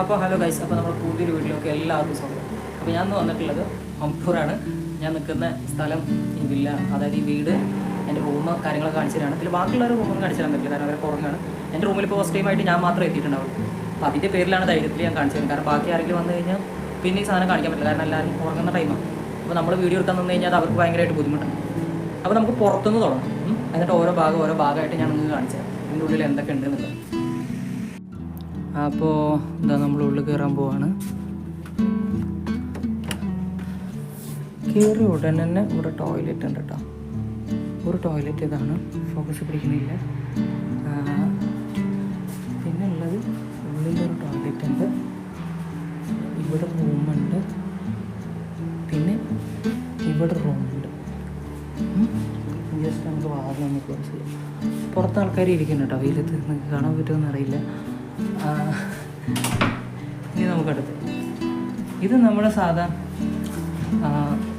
അപ്പോൾ hello guys അപ്പോൾ നമ്മുടെ പുതിയൊരു വീട്ടിലൊക്കെ എല്ലാവർക്കും സ്വന്തം അപ്പോൾ ഞാൻ വന്നിട്ടുള്ളത് ഹംപൂറാണ് ഞാൻ നിൽക്കുന്ന സ്ഥലം ഈ വില്ല അതായത് ഈ വീട് എന്റെ റൂം കാര്യങ്ങളൊക്കെ കാണിച്ചു തരാണ്. ഇതിൽ ബാക്കിയുള്ളവരുടെ റൂമൊന്നും കാണിച്ചു തരാൻ പറ്റില്ല കാരണം അവരെ പുറങ്ങാണ് എന്റെ റൂമിൽ ഇപ്പോൾ ഫസ്റ്റ് ടൈമായിട്ട് ഞാൻ മാത്രമേ എത്തിയിട്ടുണ്ടാവുള്ളൂ. അപ്പോൾ അതിന്റെ പേരിലാണ് ധൈര്യത്തിൽ ഞാൻ കാണിച്ചു തരുന്നത്. കാരണം ബാക്കി ആരെങ്കിലും വന്നു കഴിഞ്ഞാൽ പിന്നെ ഈ സാധനം കാണിക്കാൻ പറ്റില്ല. കാരണം എല്ലാവരും ഉറങ്ങുന്ന ടൈമാണ് അപ്പോൾ നമ്മൾ വീഡിയോ എടുക്കാൻ നിന്ന് കഴിഞ്ഞാൽ അത് അവർക്ക് ഭയങ്കരമായിട്ട് ബുദ്ധിമുട്ടാണ്. അപ്പോൾ നമുക്ക് പുറത്തുനിന്ന് തുടങ്ങാം. എന്നിട്ട് ഓരോ ഭാഗം ഓരോ ഭാഗമായിട്ട് ഞാൻ നിങ്ങൾക്ക് കാണിച്ചു തരാം. ഇതിന്റെ ഉള്ളിൽ എന്തൊക്കെ ഉണ്ട് എന്നുള്ളത് അപ്പോൾ എന്താ നമ്മൾ ഉള്ളിൽ കയറാൻ പോവാണ്. കയറി ഉടനെ തന്നെ ഇവിടെ ടോയ്ലറ്റ് ഉണ്ട് കേട്ടോ ഒരു ടോയ്ലറ്റ് ഇതാണ്. ഫോക്കസ് പിടിക്കുന്നില്ല. പിന്നെ ഉള്ളത് ഉള്ളിലൊരു ടോയ്ലറ്റ് ഉണ്ട്. ഇവിടെ റൂമുണ്ട് പിന്നെ ഇവിടെ റൂമുണ്ട് ജസ്റ്റ് നമുക്ക് വാതിൽ നമുക്ക് ചെയ്യാം. പുറത്ത് ആൾക്കാർ ഇരിക്കുന്നു കേട്ടോ വെയിലത്ത് നിങ്ങൾക്ക് കാണാൻ പറ്റുമെന്ന് അറിയില്ല ആ, ഇനി നമുക്കടുത്ത് ഇത് നമ്മുടെ സാധാ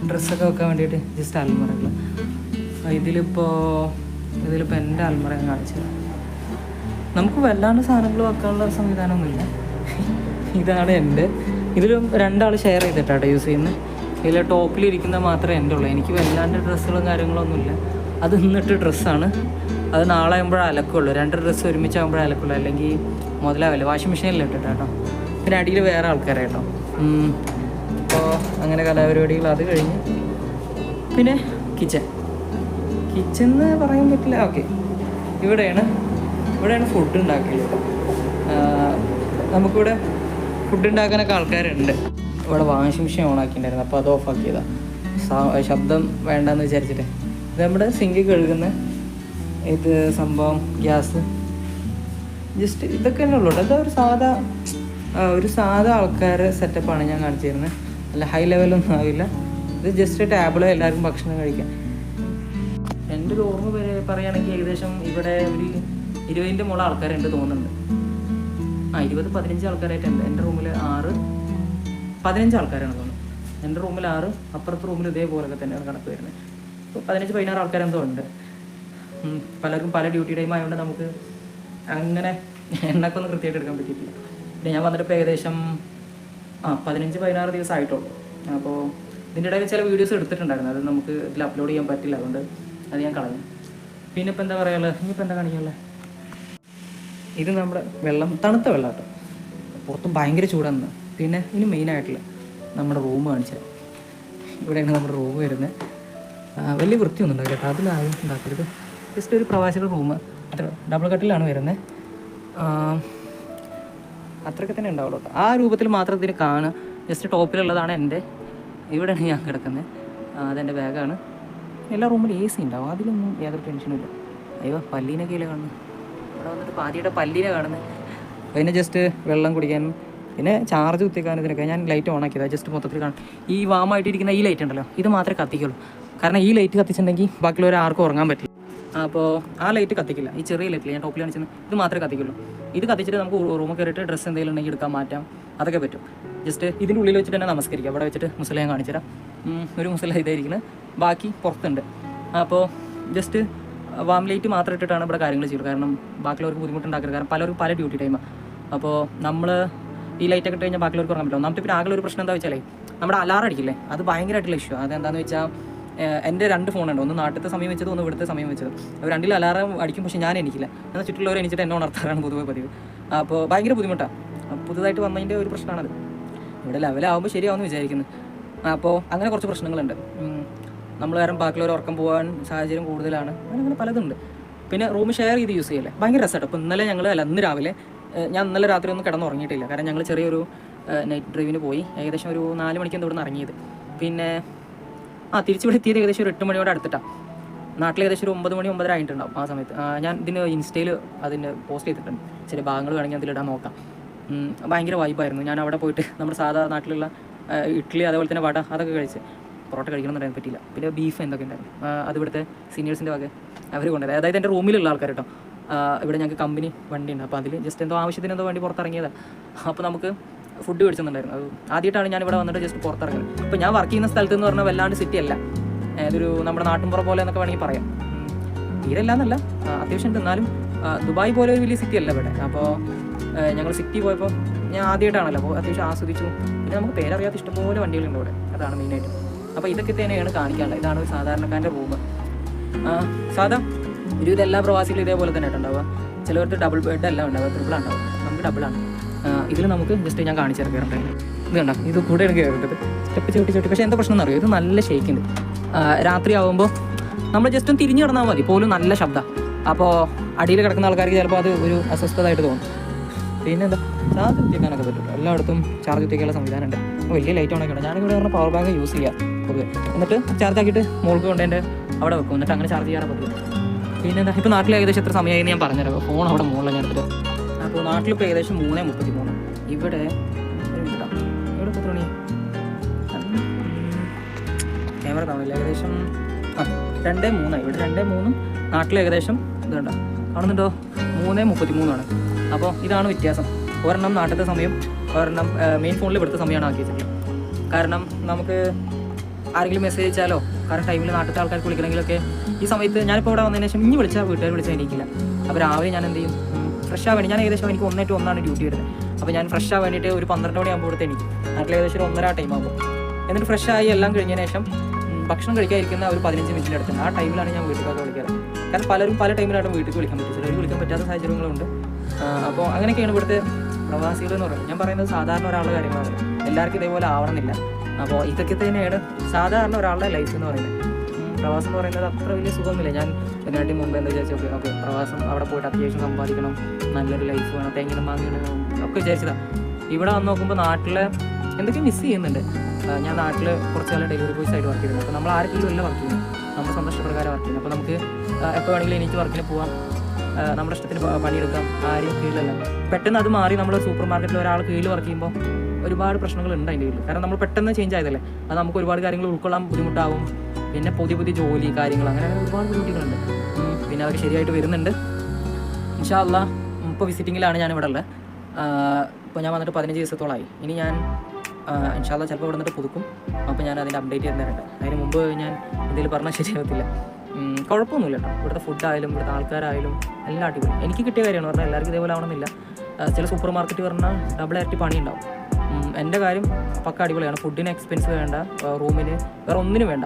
ഡ്രസ്സൊക്കെ വെക്കാൻ വേണ്ടിയിട്ട് ജസ്റ്റ് അൽമറകൾ ഇതിലിപ്പോൾ ഇതിലിപ്പോൾ എന്റെ അൽമറ ഞാൻ കാണിച്ചത് നമുക്ക് വല്ലാണ്ട് സാധനങ്ങൾ വെക്കാനുള്ള സംവിധാനമൊന്നുമില്ല. ഇതാണ് എന്റെ. ഇതിലും രണ്ടാൾ ഷെയർ ചെയ്തിട്ടാട്ടോ യൂസ് ചെയ്യുന്നത്. ഇതിൽ ടോപ്പിലിരിക്കുന്ന മാത്രമേ എന്റെ ഉള്ളൂ. എനിക്ക് വല്ലാണ്ട് ഡ്രസ്സുകളും കാര്യങ്ങളൊന്നുമില്ല. അത് ഇന്നിട്ട് ഡ്രസ്സാണ്. അത് നാളെ ആകുമ്പോഴേ അലക്കുള്ളൂ. രണ്ട് ഡ്രസ്സ് ഒരുമിച്ച് ആകുമ്പോഴേ അലക്കുള്ളൂ. അല്ലെങ്കിൽ മുതലാവില്ല വാഷിംഗ് മെഷീനിൽ ഇട്ടിട്ട് കേട്ടോ പിന്നെ അടിയിൽ വേറെ ആൾക്കാരെ കേട്ടോ. അപ്പോൾ അങ്ങനെ കലാപരിപാടികൾ അത് കഴിഞ്ഞ് പിന്നെ കിച്ചൺ കിച്ചൺ എന്ന് പറയാൻ പറ്റില്ല. ഓക്കെ ഇവിടെയാണ് ഇവിടെയാണ് ഫുഡ് ഉണ്ടാക്കിയത് നമുക്കിവിടെ ഫുഡ് ഉണ്ടാക്കാനൊക്കെ ആൾക്കാരുണ്ട്. ഇവിടെ വാഷിംഗ് മെഷീൻ ഓൺ ആക്കിയിട്ടുണ്ടായിരുന്നു അപ്പോൾ അത് ഓഫ് ആക്കിയതാണ് ശബ്ദം വേണ്ടെന്ന് വിചാരിച്ചിട്ട്. ഇത് നമ്മുടെ സിങ്ക് കഴുകുന്ന ഇത് സംഭവം ഗ്യാസ്. ജസ്റ്റ് ഇതൊക്കെ തന്നെ ഉള്ളൂ. കേട്ടോ ഒരു സാധാ ഒരു സാധാ ആൾക്കാരെ സെറ്റപ്പാണ് ഞാൻ കാണിച്ചു തരുന്നത് അല്ല ഹൈ ലെവലൊന്നും ആവില്ല. ഇത് ജസ്റ്റ് ടാബ്ലോ എല്ലാവർക്കും ഭക്ഷണം കഴിക്കാം. എന്റെ ഒരു ഓർമ്മ വരെ പറയുകയാണെങ്കിൽ ഏകദേശം ഇവിടെ ഒരു ഇരുപതിന്റെ മുകളിൽ ആൾക്കാരുണ്ട് തോന്നുന്നുണ്ട്. ആ ഇരുപത് പതിനഞ്ച് ആൾക്കാരായിട്ടുണ്ട് എന്റെ റൂമിൽ ആറ് പതിനഞ്ച് ആൾക്കാരാണ് തോന്നുന്നത്. എന്റെ റൂമിൽ ആറ് അപ്പുറത്തെ റൂമിൽ ഇതേപോലൊക്കെ തന്നെയാണ് കണക്ക് വരുന്നത്. ഇപ്പോൾ പതിനഞ്ച് പതിനാറ് ആൾക്കാരെന്തോ ഉണ്ട്. പലർക്കും പല ഡ്യൂട്ടി ടൈം ആയതുകൊണ്ട് നമുക്ക് അങ്ങനെ എണ്ണക്കൊന്നും കൃത്യമായിട്ട് എടുക്കാൻ പറ്റിയിട്ടില്ല. പിന്നെ ഞാൻ വന്നിട്ട് ഏകദേശം ആ പതിനഞ്ച് പതിനാറ് ദിവസം ആയിട്ടുള്ളൂ അപ്പോൾ ഇതിന്റെ ഇടയിൽ ചില വീഡിയോസ് എടുത്തിട്ടുണ്ടായിരുന്നു. അത് നമുക്ക് ഇതിൽ അപ്ലോഡ് ചെയ്യാൻ പറ്റില്ല. അതുകൊണ്ട് അത് ഞാൻ കളഞ്ഞു. പിന്നെ ഇപ്പം എന്താ പറയാനുള്ളത്? ഇനിയിപ്പോൾ എന്താ കാണിക്കാനുള്ളത്? ഇത് നമ്മുടെ വെള്ളം തണുത്ത വെള്ളം കേട്ടോ. പുറത്തും ഭയങ്കര ചൂടാണ്. പിന്നെ ഇനി മെയിനായിട്ടുള്ള നമ്മുടെ റൂം കാണിച്ചത് ഇവിടെയാണ് നമ്മുടെ റൂം വരുന്നത്. വലിയ വൃത്തിയൊന്നും ഉണ്ടാവില്ല കേട്ടോ. അതിലാരും ഉണ്ടാക്കരുത്. ജസ്റ്റ് ഒരു പ്രവാസികളുടെ റൂം അത്ര ഡബിൾ കട്ടിലാണ് വരുന്നത് അത്രയൊക്കെ തന്നെ ഉണ്ടാവുള്ളൂ ആ രൂപത്തിൽ മാത്രം ഇതിന് കാണുക ജസ്റ്റ് ടോപ്പിലുള്ളതാണ് എന്റെ. ഇവിടെയാണ് ഞാൻ കിടക്കുന്നത്. അതെന്റെ ബാഗാണ്. എല്ലാ റൂമിലും എ സി ഉണ്ടാവും. അതിലൊന്നും യാതൊരു ടെൻഷനും ഇല്ല. അയ്യോ പല്ലീനൊക്കെ ഇല്ല കാണുന്നു? ഇവിടെ വന്നിട്ട് പാതിയുടെ പല്ലീനെ കാണുന്നത് പിന്നെ ജസ്റ്റ് വെള്ളം കുടിക്കാനും പിന്നെ ചാർജ് കുത്തിക്കാനും ഇതിനൊക്കെ. ഞാൻ ലൈറ്റ് ഓൺ ആക്കിയതാണ് ജസ്റ്റ് മൊത്തത്തിൽ കാണും ഈ വാമായിട്ടിരിക്കുന്ന ഈ ലൈറ്റ് ഉണ്ടല്ലോ ഇത് മാത്രമേ കത്തിക്കുള്ളൂ. കാരണം ഈ ലൈറ്റ് കത്തിച്ചിട്ടുണ്ടെങ്കിൽ ബാക്കിയുള്ളവർ ആർക്കും ഉറങ്ങാൻ പറ്റില്ല. അപ്പോൾ ആ ലൈറ്റ് കത്തിക്കില്ല. ഈ ചെറിയ ലൈറ്റിൽ ഞാൻ ടോപ്പിൽ കാണിച്ചത് ഇത് മാത്രമേ കത്തിക്കുള്ളൂ. ഇത് കത്തിച്ചിട്ട് നമുക്ക് റൂമിൽ കയറിയിട്ട് ഡ്രസ്സ് എന്തെങ്കിലും ഉണ്ടെങ്കിൽ എടുക്കാൻ മാറ്റാം. അതൊക്കെ പറ്റും. ജസ്റ്റ് ഇതിന്റെ ഉള്ളിൽ വെച്ചിട്ട് തന്നെ നമസ്കരിക്കാം. അവിടെ വെച്ചിട്ട് മുസ്ലിം ഞാൻ കാണിച്ചുതരാം. ഒരു മുസ്ലിം ഇതായിരിക്കുന്നത് ബാക്കി പുറത്തുണ്ട്. അപ്പോൾ ജസ്റ്റ് വാം ലൈറ്റ് മാത്രം ഇട്ടിട്ടാണ് ഇവിടെ കാര്യങ്ങൾ ചെയ്യുന്നത് കാരണം ബാക്കിയുള്ളവർക്ക് ബുദ്ധിമുട്ടുണ്ടാക്കരുത്. കാരണം പലർക്കും പല ഡ്യൂട്ടി ടൈമാണ് അപ്പോൾ നമ്മൾ ഈ ലൈറ്റൊക്കെ ഇട്ട് കഴിഞ്ഞാൽ ബാക്കിയുള്ളവർക്ക് ഉറങ്ങാൻ പറ്റില്ല. ഒന്നാമത്തെ പിന്നെ ആകെ ഒരു പ്രശ്നം എന്താ വെച്ചാലേ നമ്മുടെ അലാറം അടിക്കില്ലേ? അത് ഭയങ്കരമായിട്ടുള്ള ഇഷ്യൂ അതെന്താണെന്ന് വെച്ചാൽ എന്റെ രണ്ട് ഫോണുണ്ട്. ഒന്ന് നാട്ടിലത്തെ സമയം വെച്ചത് ഒന്ന് ഇവിടുത്തെ സമയം വെച്ചത്. അപ്പോൾ രണ്ടിൽ അലാറം അടിക്കും പക്ഷേ ഞാൻ എനിക്കില്ല എന്നാൽ ചുറ്റുള്ളവർ എനിച്ചിട്ട് എന്നെ ഉണർത്താറാണ് പൊതുവെ പതിവ്. അപ്പോൾ ഭയങ്കര ബുദ്ധിമുട്ടാണ് പുതുതായിട്ട് വന്നതിന്റെ ഒരു പ്രശ്നമാണത്. ഇവിടെ ലെവലാവുമ്പോൾ ശരിയാവുമെന്ന് വിചാരിക്കുന്നു. അപ്പോൾ അങ്ങനെ കുറച്ച് പ്രശ്നങ്ങളുണ്ട്. നമ്മൾ കാരണം ബാക്കിയുള്ളവർ ഉറക്കം പോകാൻ സാഹചര്യം കൂടുതലാണ്. അങ്ങനെ പലതുണ്ട്. പിന്നെ റൂം ഷെയർ ചെയ്ത് യൂസ് ചെയ്യല്ലേ? ഭയങ്കര രസമായിട്ട് അപ്പോൾ ഇന്നലെ ഞങ്ങൾ അല്ല ഇന്ന് രാവിലെ ഞാൻ ഇന്നലെ രാത്രി ഒന്നും കിടന്നുറങ്ങിയിട്ടില്ല. കാരണം ഞങ്ങൾ ചെറിയൊരു നൈറ്റ് ഡ്രൈവിന് പോയി. ഏകദേശം ഒരു നാല് മണിക്ക് ഇവിടെ നിന്ന് ഇറങ്ങിയത്. പിന്നെ ആ തിരിച്ചിവിടെ എത്തിയത് ഏകദേശം ഒരു എട്ട് മണിയോടെ അടുത്തിട്ടാണ് നാട്ടിൽ ഏകദേശം ഒരു ഒമ്പത് മണി ഒമ്പതര ആയിട്ടുണ്ടാവും ആ സമയത്ത്. ഞാൻ ഇതിന് ഇൻസ്റ്റയിൽ അതിന് പോസ്റ്റ് ചെയ്തിട്ടുണ്ട്. ചില ഭാഗങ്ങൾ വേണമെങ്കിൽ അതിലിടാൻ നോക്കാം. ഭയങ്കര വൈബായിരുന്നു ഞാൻ അവിടെ പോയിട്ട് നമ്മുടെ സാധാ നാട്ടിലുള്ള ഇഡ്ഡലി അതേപോലെ തന്നെ വട അതൊക്കെ കഴിച്ച് പൊറോട്ട കഴിക്കണം എന്ന് പറയാൻ പറ്റില്ല പിന്നെ ബീഫ് എന്തൊക്കെ ഉണ്ടായിരുന്നു? അത് ഇവിടുത്തെ സീനിയേഴ്സിന്റെ വക അവർ കൊണ്ടുവരാം. അതായത് എന്റെ റൂമിലുള്ള ആൾക്കാർ കേട്ടോ ഇവിടെ ഞങ്ങൾക്ക് കമ്പനി വണ്ടി ഉണ്ട് അപ്പോൾ അതിൽ ജസ്റ്റ് എന്തോ ആവശ്യത്തിന് എന്തോ വേണ്ടി പുറത്തിറങ്ങിയതാണ് അപ്പോൾ നമുക്ക് ഫുഡ് മേടിച്ചിട്ടുണ്ടായിരുന്നു അത് ആദ്യമായിട്ടാണ് ഞാൻ ഇവിടെ വന്നിട്ട് ജസ്റ്റ് പുറത്തിറങ്ങുന്നത്. ഇപ്പോൾ ഞാൻ വർക്ക് ചെയ്യുന്ന സ്ഥലത്ത് എന്ന് പറഞ്ഞാൽ വല്ലാണ്ട് സിറ്റി അല്ല. ഇതൊരു നമ്മുടെ നാട്ടിൻപുറം പോലെ എന്നൊക്കെ വേണമെങ്കിൽ പറയാം. ഉം. തീരെ ഇല്ല എന്നല്ല അത്യാവശ്യം എന്നാലും ദുബായ് പോലെ ഒരു വലിയ സിറ്റി അല്ല ഇവിടെ. അപ്പോൾ ഞങ്ങൾ സിറ്റി പോയപ്പോൾ ഞാൻ ആദ്യമായിട്ടാണല്ലോ. അപ്പോൾ അത്യാവശ്യം ആസ്വദിച്ചു. പിന്നെ നമുക്ക് പേരറിയാത്ത ഇഷ്ടംപോലെ വണ്ടികളുണ്ട് ഇവിടെ. അതാണ് മെയിനായിട്ട് അപ്പോൾ ഇതൊക്കെ തന്നെയാണ് കാണിക്കാനുള്ളത്. ഇതാണ് ഒരു സാധാരണക്കാരന്റെ റൂം. സാധാ ഒരു എല്ലാ പ്രവാസികളും ഇതേപോലെ തന്നെ ഉണ്ടാവുക ചിലവർക്ക് ഡബിൾ ബെഡ് അല്ല ഉണ്ടാവുക. ട്രിപ്പിൾ ഉണ്ടാവുക. നമുക്ക് ഡബിളാണ് ഇതിൽ നമുക്ക് ജസ്റ്റ് ഞാൻ കാണിച്ചു തരാം ഇത് കണ്ടോ? ഇത് കൂടെയാണ് കയറേണ്ടത് സ്റ്റെപ്പ് ചവിട്ടി ചവിട്ടി. പക്ഷേ എന്താ പ്രശ്നം എന്നറിയോ ഇത് നല്ല ഷേക്ക് ഉണ്ട്. രാത്രി ആകുമ്പോൾ നമ്മൾ ജസ്റ്റ് ഒന്ന് തിരിഞ്ഞു കിടന്നാൽ മതി. പോലും നല്ല ശബ്ദം. അപ്പോൾ അടിയിൽ കിടക്കുന്ന ആൾക്കാർക്ക് ചിലപ്പോൾ അത് ഒരു അസ്വസ്ഥതയായിട്ട് തോന്നും. പിന്നെ എന്താ ചാർജ് എത്തിക്കാനൊക്കെ പറ്റും എല്ലായിടത്തും ചാർജ് എത്തിക്കാനുള്ള സംവിധാനമുണ്ട് വലിയ ലൈറ്റ് ഓണൊക്കെ ഉണ്ട്. ഞാനിവിടെ പറഞ്ഞ പവർ ബാങ്ക് യൂസ് ചെയ്യാം. പൊതുവെ. എന്നിട്ട് ചാർജ് ആക്കിയിട്ട് മോൾക്ക് കൊണ്ടുതന്നെ അവിടെ വെക്കും. എന്നിട്ട് അങ്ങനെ ചാർജ് ചെയ്യാനേ പറ്റും. പിന്നെ എന്താ ഇപ്പോൾ നാട്ടിൽ ഏകദേശം എത്ര സമയമായി ഞാൻ പറഞ്ഞുതരാം. ഫോൺ അവിടെ മുകളിൽ ഞാൻ എടുത്തിട്ട് അപ്പോൾ നാട്ടിലിപ്പോൾ ഏകദേശം മൂന്നേ മുപ്പത്തി മൂന്ന് ഇവിടെ. ഇവിടെ എത്ര മണി ക്യാമറ കാണില്ല ഏകദേശം ആ രണ്ടേ മൂന്ന്. ഇവിടെ രണ്ടേ മൂന്നും നാട്ടിൽ ഏകദേശം ഇത് കണ്ടോ? കാണുന്നുണ്ടോ? മൂന്നേ മുപ്പത്തി മൂന്നാണ് അപ്പോൾ ഇതാണ് വ്യത്യാസം. ഒരെണ്ണം നാട്ടിലത്തെ സമയം ഒരെണ്ണം മെയിൻ ഫോണിൽ ഇവിടുത്തെ സമയമാണ് ആക്കി വെച്ചിട്ടുള്ളത് കാരണം നമുക്ക് ആരെങ്കിലും മെസ്സേജ് അയച്ചാലോ? കാരണം ടൈമിൽ നാട്ടിലത്തെ ആൾക്കാർക്ക് വിളിക്കണമെങ്കിലൊക്കെ ഈ സമയത്ത് ഞാനിപ്പോൾ ഇവിടെ വന്നതിന് ശേഷം ഇനി വിളിച്ചാൽ വീട്ടുകാർ വിളിച്ചാൽ എനിക്കില്ല അപ്പോൾ രാവിലെ ഞാൻ എന്ത് ചെയ്യും? ഫ്രഷ് ആവാൻ ഞാൻ ഏകദേശം എനിക്ക് ഒന്നേ ടു ഒന്നാണ് ഡ്യൂട്ടി വരുന്നത്. അപ്പോൾ ഞാൻ ഫ്രഷ് ആവാൻ വേണ്ടിയിട്ട് ഒരു പന്ത്രണ്ട് മണിയാകുമ്പോൾ ഇവിടുത്തെ എനിക്ക് നാട്ടിൽ ഏകദേശം ഒരു ഒന്നര ടൈം ആകുമ്പോൾ എന്നിട്ട് ഫ്രഷ് ആയി എല്ലാം കഴിഞ്ഞതിന് ശേഷം ഭക്ഷണം കഴിക്കാതിരിക്കുന്ന ഒരു പതിനഞ്ച് മിനിറ്റിന്റെ അടുത്ത്. ആ ടൈമിലാണ് ഞാൻ വീട്ടിലേക്ക് വിളിക്കാറ്. കാരണം പലരും പല ടൈമിലാണ് വീട്ടിൽ വിളിക്കാൻ പറ്റും ചിലർ വിളിക്കാൻ പറ്റാത്ത സാഹചര്യങ്ങളുണ്ട്. അപ്പോൾ അങ്ങനെയൊക്കെയാണ് ഇവിടുത്തെ പ്രവാസികൾ എന്ന് പറയുന്നത്. ഞാൻ പറയുന്നത് സാധാരണ ഒരാളുടെ കാര്യങ്ങളാണ്. എല്ലാവർക്കും ഇതേപോലെ ആവണമെന്നില്ല. അപ്പോൾ ഇതൊക്കെ തന്നെയാണ് സാധാരണ ഒരാളുടെ ലൈഫ് എന്ന് പറയുന്നത്. പ്രവാസം എന്ന് പറയുന്നത് അത്ര വലിയ സുഖമൊന്നുമില്ല. ഞാൻ ഇതിനായിട്ട് മുമ്പ് എന്താ വിചാരിച്ചു ഓക്കെ ഓക്കെ പ്രവാസം അവിടെ പോയിട്ട് അത്യാവശ്യം സമ്പാദിക്കണം നല്ലൊരു ലൈഫ് വേണം തേങ്ങനെ മാങ്ങണം ഒക്കെ വിചാരിച്ചതാണ് ഇവിടെ വന്ന് നോക്കുമ്പോൾ നാട്ടിലെ എന്തൊക്കെ മിസ് ചെയ്യുന്നുണ്ട്. ഞാൻ നാട്ടിൽ കുറച്ച് കാലം ഡെലിവറി ബോയ്സ് ആയിട്ട് വർക്ക് ചെയ്തിട്ടുണ്ട്. അപ്പോൾ നമ്മൾ ആർക്കെങ്കിലും അല്ല വർക്ക് ചെയ്യുന്നത് നമ്മുടെ സന്തോഷപ്രകാരം വർക്ക് ചെയ്യുന്നത് അപ്പോൾ നമുക്ക് എപ്പോൾ വേണമെങ്കിലും എനിക്ക് വർക്കിന് പോവാം. നമ്മുടെ ഇഷ്ടത്തിന് പണിയെടുക്കാം. ആരും കീഴിലല്ല പെട്ടെന്ന് അത് മാറി നമ്മൾ സൂപ്പർ മാർക്കറ്റിൽ ഒരാൾ കീഴിൽ വർക്ക് ചെയ്യുമ്പോൾ ഒരുപാട് പ്രശ്നങ്ങൾ ഉണ്ട് അതിന്റെ കീഴിൽ കാരണം നമ്മൾ പെട്ടെന്ന് ചേഞ്ച് ആയതല്ലേ? അത് നമുക്ക് ഒരുപാട് കാര്യങ്ങൾ ഉൾക്കൊള്ളാൻ ബുദ്ധിമുട്ടാവും. പിന്നെ പുതിയ പുതിയ ജോലി കാര്യങ്ങൾ അങ്ങനെ അങ്ങനെ ഒരുപാട് ബുദ്ധിമുട്ടുകളുണ്ട് പിന്നെ അവർ ശരിയായിട്ട് വരുന്നുണ്ട്. ഇൻഷാല്ല ഇപ്പോൾ വിസിറ്റിങ്ങിലാണ് ഞാൻ ഇവിടെ ഉള്ളത്. ഇപ്പോൾ ഞാൻ വന്നിട്ട് പതിനഞ്ച് ദിവസത്തോളമായി ഇനി ഞാൻ ഇൻഷാല്ല ചിലപ്പോൾ ഇവിടെ നിന്നിട്ട് പുതുക്കും. അപ്പോൾ ഞാൻ അതിന്റെ അപ്ഡേറ്റ് തരുന്നുണ്ട് അതിന് മുമ്പ് ഞാൻ എന്തെങ്കിലും പറഞ്ഞാൽ ശരിയാകത്തില്ല കുഴപ്പമൊന്നുമില്ല കേട്ടോ. ഇവിടുത്തെ ഫുഡായാലും ഇവിടുത്തെ ആൾക്കാരായാലും എല്ലാം അടിപൊളി. എനിക്ക് കിട്ടിയ കാര്യമാണ് പറഞ്ഞാൽ എല്ലാവർക്കും ഇതേപോലെ ആവണമെന്നില്ല. ചില സൂപ്പർ മാർക്കറ്റ് പറഞ്ഞാൽ ഡബിൾ ഇരട്ടി പണി ഉണ്ടാവും എന്റെ കാര്യം പക്ക അടിപൊളിയാണ്. ഫുഡിന് എക്സ്പെൻസ് വേണ്ട റൂമിന് വേറെ ഒന്നിനും വേണ്ട.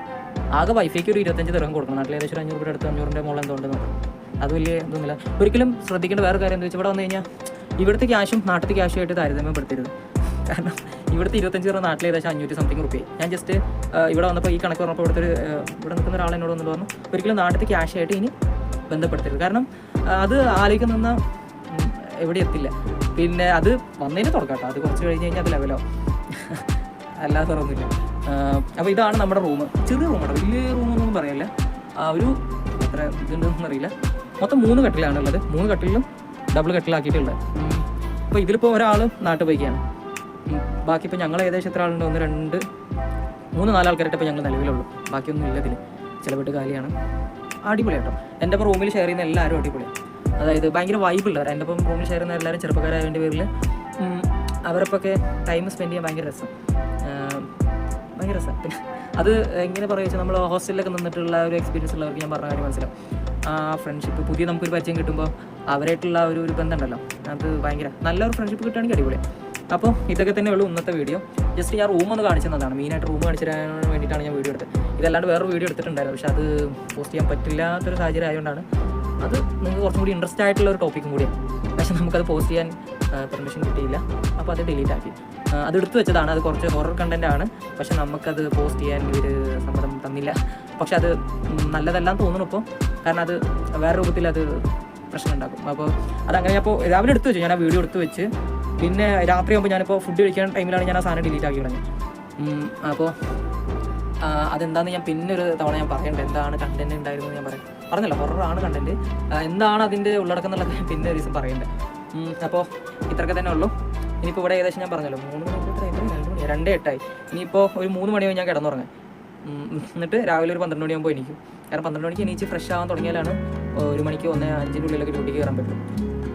ആകെ വൈഫൈക്ക് ഒരു ഇരുപത്തഞ്ച് തിറങ്ങ് കൊടുക്കണം. നാട്ടിൽ ഏകദേശം ഒരു അഞ്ഞൂറ് രൂപ അടുത്ത് അഞ്ഞൂറിന്റെ മുകളിൽ എന്തോ ഉണ്ടെന്ന് പറഞ്ഞു അത് വലിയ ഇതൊന്നുമില്ല. ഒരിക്കലും ശ്രദ്ധിക്കേണ്ട വേറെ കാര്യം എന്താ വെച്ചാൽ ഇവിടെ വന്നു കഴിഞ്ഞാൽ ഇവിടുത്തെ ക്യാഷും നാട്ടിലത്തെ ക്യാഷും ആയിട്ട് താരതമ്യപ്പെടുത്തരുത്. കാരണം ഇവിടുത്തെ ഇരുപത്തഞ്ച് രൂപ നാട്ടിൽ ഏകദേശം അഞ്ഞൂറ്റി സംതിങ് റുപ്യ ഞാൻ ജസ്റ്റ് ഇവിടെ വന്നപ്പോൾ ഈ കണക്ക് പറഞ്ഞപ്പോൾ ഇവിടുത്തെ ഒരു ഇവിടെ നിൽക്കുന്ന ഒരാൾ എന്നോട് വന്നിട്ട് പറഞ്ഞു ഒരിക്കലും നാട്ടിലത്തെ ക്യാഷായിട്ട് ഇനി ബന്ധപ്പെടുത്തരുത് കാരണം അത് ആലോചിക്കുന്ന എവിടെ എത്തില്ല. പിന്നെ അത് വന്നതിന് തുടക്കാട്ടോ. അത് കുറച്ച് കഴിഞ്ഞ് കഴിഞ്ഞാൽ അത് ലെവലോ അല്ലാതെ തുറന്നില്ല അപ്പോൾ ഇതാണ് നമ്മുടെ റൂം. ചെറിയ റൂമാണ് വലിയ റൂമൊന്നും പറയല്ല. ആ, ഒരു എത്ര ഇതുണ്ടെന്ന് അറിയില്ല. മൊത്തം മൂന്ന് കട്ടിലാണ് ഉള്ളത്. മൂന്ന് കട്ടിലും ഡബിൾ കട്ടിലാക്കിയിട്ടുള്ളത്. അപ്പോൾ ഇതിലിപ്പോൾ ഒരാൾ നാട്ടിൽ പോയിക്കാണ്. ബാക്കി ഇപ്പോൾ ഞങ്ങൾ ഏകദേശം എത്ര ആളുണ്ട്? ഒന്ന് രണ്ട് മൂന്ന് നാല് നാലാൾക്കാരായിട്ട് ഇപ്പോൾ ഞങ്ങൾ നിലവിലുള്ളൂ. ബാക്കിയൊന്നും ഇല്ല ഇതിൽ ചിലവിട്ട് കാലിയാണ്. അടിപൊളിയാട്ടോ എന്റെ ഒപ്പം റൂമിൽ ഷെയർ ചെയ്യുന്ന എല്ലാവരും അടിപൊളിയാണ് അതായത് ഭയങ്കര വൈബുള്ളവർ എന്റെ ഒപ്പം റൂമിൽ ഷെയർ ചെയ്യുന്ന എല്ലാവരും ചെറുപ്പക്കാരായതിന്റെ പേരിൽ അവരൊക്കെ ടൈം സ്പെൻഡ് ചെയ്യാൻ ഭയങ്കര രസം. ഭയങ്കര പിന്നെ അത് എങ്ങനെ പറയുക നമ്മൾ ഹോസ്റ്റലിലൊക്കെ നിന്നിട്ടുള്ള ഒരു എക്സ്പീരിയൻസ് ഉള്ളവർക്ക് ഞാൻ പറഞ്ഞ കാര്യം മനസ്സിലാവും. ആ ഫ്രണ്ട്ഷിപ്പ് പുതിയ നമുക്കൊരു പരിചയം കിട്ടുമ്പോൾ അവരായിട്ടുള്ള ഒരു ഒരു ബന്ധം ഉണ്ടല്ലോ അത് ഭയങ്കര നല്ലൊരു ഫ്രണ്ട്ഷിപ്പ് കിട്ടുകയാണെങ്കിൽ അടിപൊളിയാണ് അപ്പോൾ ഇതൊക്കെ തന്നെ ഉള്ളൂ ഇന്നത്തെ വീഡിയോ ജസ്റ്റ് ഞാൻ റൂം ഒന്ന് കാണിച്ചു മെയിനായിട്ട് റൂം കാണിച്ചു തരാൻ വേണ്ടിയിട്ടാണ് ഞാൻ വീഡിയോ എടുത്തത്. ഇതല്ലാണ്ട് വേറെ വീഡിയോ എടുത്തിട്ടുണ്ടായിരുന്നു. പക്ഷേ അത് പോസ്റ്റ് ചെയ്യാൻ പറ്റില്ലാത്തൊരു സാഹചര്യം ആയതുകൊണ്ടാണ് അത് നിങ്ങൾക്ക് കുറച്ചും കൂടി ഇൻട്രസ്റ്റ് ആയിട്ടുള്ള ഒരു ടോപ്പിക്കും കൂടിയാണ്. പക്ഷേ നമുക്കത് പോസ്റ്റ് ചെയ്യാൻ പെർമിഷൻ കിട്ടിയില്ല. അപ്പോൾ അത് ഡിലീറ്റ് ആക്കി. ആ, അത് എടുത്തു വെച്ചതാണ്. അത് കുറച്ച് ഹൊറർ കണ്ടന്റ് ആണ്. പക്ഷെ നമുക്കത് പോസ്റ്റ് ചെയ്യാൻ ഇവർ സമ്മതം തന്നില്ല. പക്ഷെ അത് നല്ലതെല്ലാം തോന്നുന്നു ഇപ്പോൾ കാരണം അത് വേറെ രൂപത്തിൽ അത് പ്രശ്നം ഉണ്ടാക്കും അപ്പോൾ അതങ്ങനെ അപ്പോൾ രാവിലെ എടുത്തു വെച്ചു. ഞാൻ ആ വീഡിയോ എടുത്തു വെച്ച്. പിന്നെ രാത്രി ആകുമ്പോൾ ഞാനിപ്പോൾ ഫുഡ് കഴിക്കാൻ ടൈമിലാണ് ഞാൻ ആ സാധനം ഡിലീറ്റ് ആക്കി കളഞ്ഞത്. അപ്പോൾ അതെന്താന്ന് ഞാൻ പിന്നെ ഒരു തവണ ഞാൻ പറയണ്ട. എന്താണ് കണ്ടന്റ് ഉണ്ടായിരുന്നു ഞാൻ പറയാം. പറഞ്ഞല്ലോ ഹൊററാണ് കണ്ടന്റ് എന്താണ് അതിന്റെ ഉള്ളടക്കം എന്നുള്ളത് പിന്നെ ഒരു ദിവസം പറയണ്ടേ അപ്പോൾ ഇത്രയൊക്കെ തന്നെ ഉള്ളൂ. ഇനിയിപ്പോൾ ഇവിടെ ഏകദേശം ഞാൻ പറഞ്ഞല്ലോ മൂന്ന് മണി? രണ്ട് മണി രണ്ട് എട്ടായി. ഇനിയിപ്പോൾ ഒരു മൂന്ന് മണി ഞാൻ കിടന്നുറങ്ങാം എന്നിട്ട് രാവിലെ ഒരു പന്ത്രണ്ട് മണിയാകുമ്പോൾ എണീക്കും. കാരണം പന്ത്രണ്ട് മണിക്ക് എണീച്ച് ഫ്രഷ് ആകാൻ തുടങ്ങിയാലാണ് ഒരു മണിക്ക് ഒന്ന് അഞ്ചിന്റെ ഉള്ളിലൊക്കെ ഡ്യൂട്ടിക്ക് കയറാൻ പറ്റും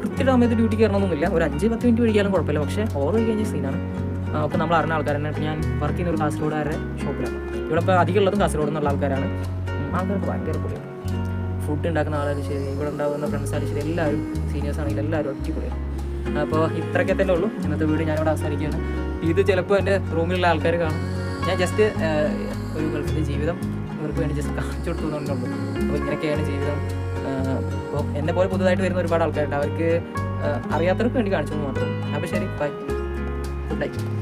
കൃത്യമായിട്ട് സമയത്ത് ഡ്യൂട്ടിക്ക് കയറണമെന്നില്ല ഒരു അഞ്ച് പത്ത് മിനിറ്റ് കഴിക്കാനും കുഴപ്പമില്ല. പക്ഷേ ഓവർ കഴിഞ്ഞ സീനാണ് അപ്പോൾ നമ്മൾ അറിഞ്ഞ ആൾക്കാരാണ് ഞാൻ വർക്ക് ചെയ്യുന്ന ഒരു കാസർഗോഡുകാരുടെ ഷോപ്പിലാണ് ഇവിടെ ഇപ്പോൾ അധികം ഉള്ളതും കാസർഗോഡ് എന്നുള്ള ആൾക്കാരാണ്. ആൾക്കാർക്ക് ഭയങ്കര പൊളിയാണ്. ഫുഡ് ഉണ്ടാക്കുന്ന ആളായാലും ശരി ഇവിടെ ഉണ്ടാകുന്ന ഫ്രണ്ട്സ് ആയാലും ശരി എല്ലാവരും സീനിയേഴ്സ് ആണെങ്കിലും എല്ലാവരും അടിപൊളിയാണ്. അപ്പോൾ ഇത്രയൊക്കെ തന്നെ ഉള്ളൂ. ഇന്നത്തെ വീഡിയോ ഞാനിവിടെ അവസാനിക്കുകയാണ്. ഇത് ചിലപ്പോൾ എന്റെ റൂമിലുള്ള ആൾക്കാർ കാണും. ഞാൻ ജസ്റ്റ് ഒരു ഗൾഫിന്റെ ജീവിതം ഇവർക്ക് വേണ്ടി ജസ്റ്റ് കാണിച്ചു കൊടുത്തു എന്നുള്ളൂ അപ്പോൾ ഇങ്ങനെയൊക്കെയാണ് ജീവിതം. അപ്പോൾ എന്നെ പോലെ പുതുതായിട്ട് വരുന്ന ഒരുപാട് ആൾക്കാരുണ്ട്. അവർക്ക് അറിയാത്തവർക്ക് വേണ്ടി കാണിച്ചു മാത്രം. അപ്പോൾ ശരി ബൈ ഗുഡ് നൈറ്റ്